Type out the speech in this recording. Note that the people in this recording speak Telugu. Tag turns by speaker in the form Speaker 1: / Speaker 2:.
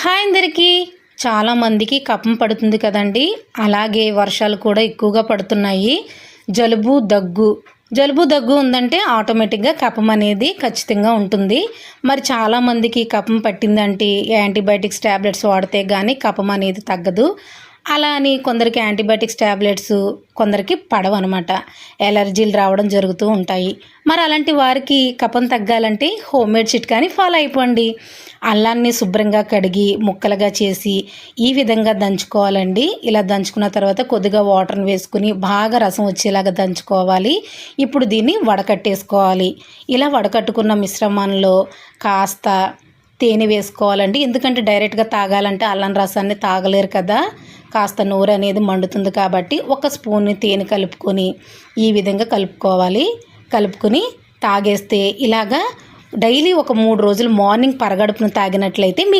Speaker 1: హాయ్ అందరికీ. చాలామందికి కపం పడుతుంది కదండి. అలాగే వర్షాలు కూడా ఎక్కువగా పడుతున్నాయి. జలుబు దగ్గు. జలుబు దగ్గు ఉందంటే ఆటోమేటిక్గా కపం అనేది ఖచ్చితంగా ఉంటుంది. మరి చాలామందికి కపం పట్టిందంటే యాంటీబయాటిక్స్ ట్యాబ్లెట్స్ వాడితే కానీ కపం అనేది తగ్గదు. అలా అని కొందరికి యాంటీబయాటిక్స్ ట్యాబ్లెట్స్ కొందరికి పడవు అనమాట ఎలర్జీలు రావడం జరుగుతూ ఉంటాయి. మరి అలాంటి వారికి కఫం తగ్గాలంటే హోమ్ మేడ్ చిట్కాని ఫాలో అయిపోండి. అల్లాన్ని శుభ్రంగా కడిగి ముక్కలుగా చేసి ఈ విధంగా దంచుకోవాలండి. ఇలా దంచుకున్న తర్వాత కొద్దిగా వాటర్ని వేసుకుని బాగా రసం వచ్చేలాగా దంచుకోవాలి. ఇప్పుడు దీన్ని వడకట్టేసుకోవాలి. ఇలా వడకట్టుకున్న మిశ్రమంలో కాస్త తేనె వేసుకోవాలండి. ఎందుకంటే డైరెక్ట్గా తాగాలంటే అల్లం రసాన్ని తాగలేరు కదా. కాస్త నూరు అనేది మండుతుంది కాబట్టి ఒక స్పూన్ని తేనె కలుపుకొని ఈ విధంగా కలుపుకోవాలి. కలుపుకొని తాగేస్తే ఇలాగా డైలీ ఒక మూడు రోజులు మార్నింగ్ పరగడుపును తాగినట్లయితే మీకు